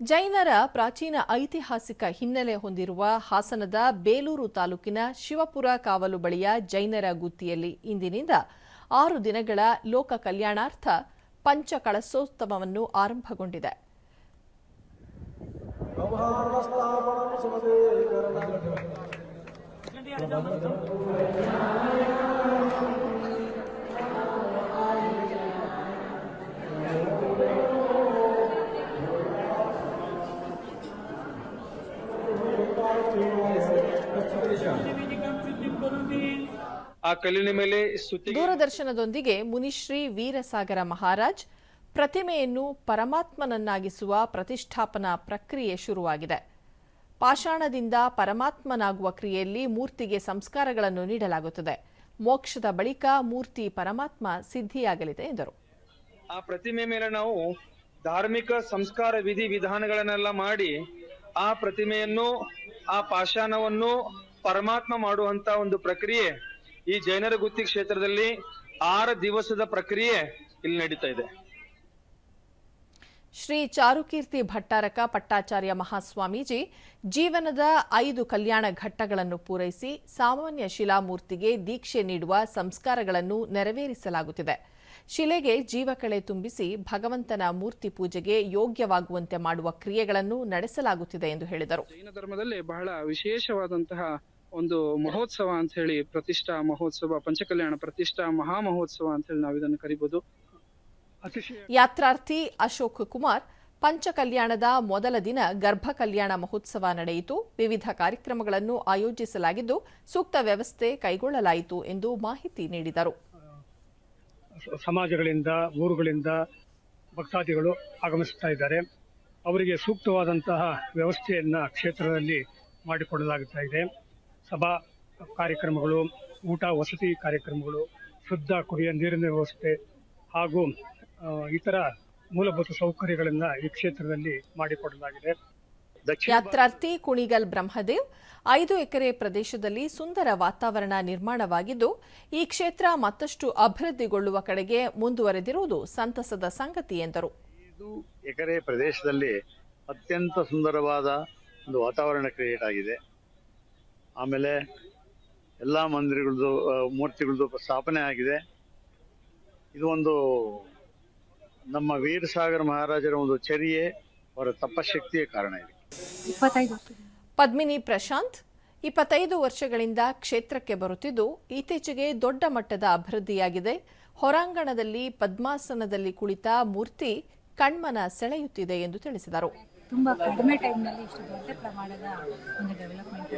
ಜೈನರ ಪ್ರಾಚೀನ ಐತಿಹಾಸಿಕ ಹಿನ್ನೆಲೆ ಹೊಂದಿರುವ ಹಾಸನದ ಬೇಲೂರು ತಾಲೂಕಿನ ಶಿವಪುರ ಕಾವಲು ಬಳಿಯ ಜೈನರ ಗುತ್ತಿಯಲ್ಲಿ ಇಂದಿನಿಂದ ಆರು ದಿನಗಳ ಲೋಕ ಕಲ್ಯಾಣಾರ್ಥ ಪಂಚ ಕಳಸೋತ್ಸವವನ್ನು ಆರಂಭಗೊಂಡಿದೆ ಆ ಕಲ್ಲಿನ ಮೇಲೆ ಸುತ್ತಿ ದೂರದರ್ಶನದೊಂದಿಗೆ ಮುನಿಶ್ರೀ ವೀರಸಾಗರ ಮಹಾರಾಜ್ ಪ್ರತಿಮೆಯನ್ನು ಪರಮಾತ್ಮನನ್ನಾಗಿಸುವ ಪ್ರತಿಷ್ಠಾಪನಾ ಪ್ರಕ್ರಿಯೆ ಶುರುವಾಗಿದೆ. ಪಾಷಾಣದಿಂದ ಪರಮಾತ್ಮನಾಗುವ ಕ್ರಿಯೆಯಲ್ಲಿ ಮೂರ್ತಿಗೆ ಸಂಸ್ಕಾರಗಳನ್ನು ನೀಡಲಾಗುತ್ತದೆ. ಮೋಕ್ಷದ ಬಳಿಕ ಮೂರ್ತಿ ಪರಮಾತ್ಮ ಸಿದ್ಧಿಯಾಗಲಿದೆ ಎಂದರು. ಆ ಪ್ರತಿಮೆ ಮೇಲೆ ನಾವು ಧಾರ್ಮಿಕ ಸಂಸ್ಕಾರ ವಿಧಿ ವಿಧಾನಗಳನ್ನೆಲ್ಲ ಮಾಡಿ ಆ ಪ್ರತಿಮೆಯನ್ನು ಆ ಪಾಷಾಣವನ್ನು ಪರಮಾತ್ಮ ಮಾಡುವಂತ ಒಂದು ಪ್ರಕ್ರಿಯೆ ಈ ಜೈನರ ಗುತ್ತಿ ಕ್ಷೇತ್ರದಲ್ಲಿ ಆರು ದಿವಸದ ಪ್ರಕ್ರಿಯೆ ಇಲ್ಲಿ ನಡೀತಾ ಇದೆ. ಶ್ರೀ ಚಾರುಕೀರ್ತಿ ಭಟ್ಟಾರಕ ಪಟ್ಟಾಚಾರ್ಯ ಮಹಾಸ್ವಾಮೀಜಿ ಜೀವನದ ಐದು ಕಲ್ಯಾಣ ಘಟ್ಟಗಳನ್ನು ಪೂರೈಸಿ ಸಾಮಾನ್ಯ ಶಿಲಾಮೂರ್ತಿಗೆ ದೀಕ್ಷೆ ನೀಡುವ ಸಂಸ್ಕಾರಗಳನ್ನು ನೆರವೇರಿಸಲಾಗುತ್ತಿದೆ. ಶಿಲೆಗೆ ಜೀವಕಳೆ ತುಂಬಿಸಿ ಭಗವಂತನ ಮೂರ್ತಿ ಪೂಜೆಗೆ ಯೋಗ್ಯವಾಗುವಂತೆ ಮಾಡುವ ಕ್ರಿಯೆಗಳನ್ನು ನಡೆಸಲಾಗುತ್ತಿದೆ ಎಂದು ಹೇಳಿದರು. ಜೈನ ಧರ್ಮದಲ್ಲಿ ಬಹಳ ವಿಶೇಷವಾದಂತಹ ಒಂದು ಮಹೋತ್ಸವ ಅಂತ ಹೇಳಿ ಪ್ರತಿಷ್ಠಾ ಮಹೋತ್ಸವ ಪಂಚಕಲ್ಯಾಣ ಪ್ರತಿಷ್ಠಾ ಮಹಾ ಮಹೋತ್ಸವ ಅಂತ ಹೇಳಿ ನಾವು ಇದನ್ನು ಕರಿಬಹುದು ಯಾತ್ರಾರ್ಥಿ ಅಶೋಕ್ ಕುಮಾರ್ ಪಂಚಕಲ್ಯಾಣದ ಮೊದಲ ದಿನ ಗರ್ಭ ಕಲ್ಯಾಣ ಮಹೋತ್ಸವ ನಡೆಯಿತು. ವಿವಿಧ ಕಾರ್ಯಕ್ರಮಗಳನ್ನು ಆಯೋಜಿಸಲಾಗಿದ್ದು ಸೂಕ್ತ ವ್ಯವಸ್ಥೆ ಕೈಗೊಳ್ಳಲಾಯಿತು ಎಂದು ಮಾಹಿತಿ ನೀಡಿದರು. ಸಮಾಜಗಳಿಂದ ಊರುಗಳಿಂದ ಭಕ್ತಾದಿಗಳು ಆಗಮಿಸುತ್ತಾ ಇದ್ದಾರೆ. ಅವರಿಗೆ ಸೂಕ್ತವಾದಂತಹ ವ್ಯವಸ್ಥೆಯನ್ನ ಕ್ಷೇತ್ರದಲ್ಲಿ ಮಾಡಿಕೊಡಲಾಗುತ್ತಾ ಇದೆ. ಸಭಾ ಕಾರ್ಯಕ್ರಮಗಳು ಊಟ ವಸತಿ ಕಾರ್ಯಕ್ರಮಗಳು ಶುದ್ಧ ಕುಡಿಯ ನೀರಿನ ವ್ಯವಸ್ಥೆ ಹಾಗೂ ಇತರ ಮೂಲಭೂತ ಸೌಕರ್ಯಗಳನ್ನ ಈ ಕ್ಷೇತ್ರದಲ್ಲಿ ಮಾಡಿಕೊಡಲಾಗಿದೆ. ಯಾತ್ರಾರ್ಥಿ ಕುಣಿಗಲ್ ಬ್ರಹ್ಮದೇವ್ ಐದು ಎಕರೆ ಪ್ರದೇಶದಲ್ಲಿ ಸುಂದರ ವಾತಾವರಣ ನಿರ್ಮಾಣವಾಗಿದ್ದು ಈ ಕ್ಷೇತ್ರ ಮತ್ತಷ್ಟು ಅಭಿವೃದ್ಧಿಗೊಳ್ಳುವ ಕಡೆಗೆ ಮುಂದುವರೆದಿರುವುದು ಸಂತಸದ ಸಂಗತಿ ಎಂದರು. ಐದು ಎಕರೆ ಪ್ರದೇಶದಲ್ಲಿ ಅತ್ಯಂತ ಸುಂದರವಾದ ಒಂದು ವಾತಾವರಣ ಕ್ರಿಯೇಟ್ ಆಗಿದೆ. ಆಮೇಲೆ ಎಲ್ಲ ಮಂದಿರಗಳದ್ದು ಮೂರ್ತಿಗಳದ್ದು ಸ್ಥಾಪನೆ ಆಗಿದೆ. ಇದು ಒಂದು ನಮ್ಮ ವೀರಸಾಗರ ಮಹಾರಾಜರ ಒಂದು ಚರ್ಯೆ ಅವರ ತಪಶಕ್ತಿಯ ಕಾರಣ ಇದೆ. ಪದ್ಮಿನಿ ಪ್ರಶಾಂತ್ ಇಪ್ಪತ್ತೈದು ವರ್ಷಗಳಿಂದ ಕ್ಷೇತ್ರಕ್ಕೆ ಬರುತ್ತಿದ್ದು ಇತ್ತೀಚೆಗೆ ದೊಡ್ಡ ಮಟ್ಟದ ಅಭಿವೃದ್ಧಿಯಾಗಿದೆ. ಹೊರಾಂಗಣದಲ್ಲಿ ಪದ್ಮಾಸನದಲ್ಲಿ ಕುಳಿತ ಮೂರ್ತಿ ಕಣ್ಮನ ಸೆಳೆಯುತ್ತಿದೆ ಎಂದು ತಿಳಿಸಿದರು. ತುಂಬಾ ಕಡಿಮೆ ಟೈಮ್ನಲ್ಲಿ ಇಷ್ಟು ದೊಡ್ಡ ಪ್ರಮಾಣದ ಒಂದು ಡೆವಲಪ್ಮೆಂಟ್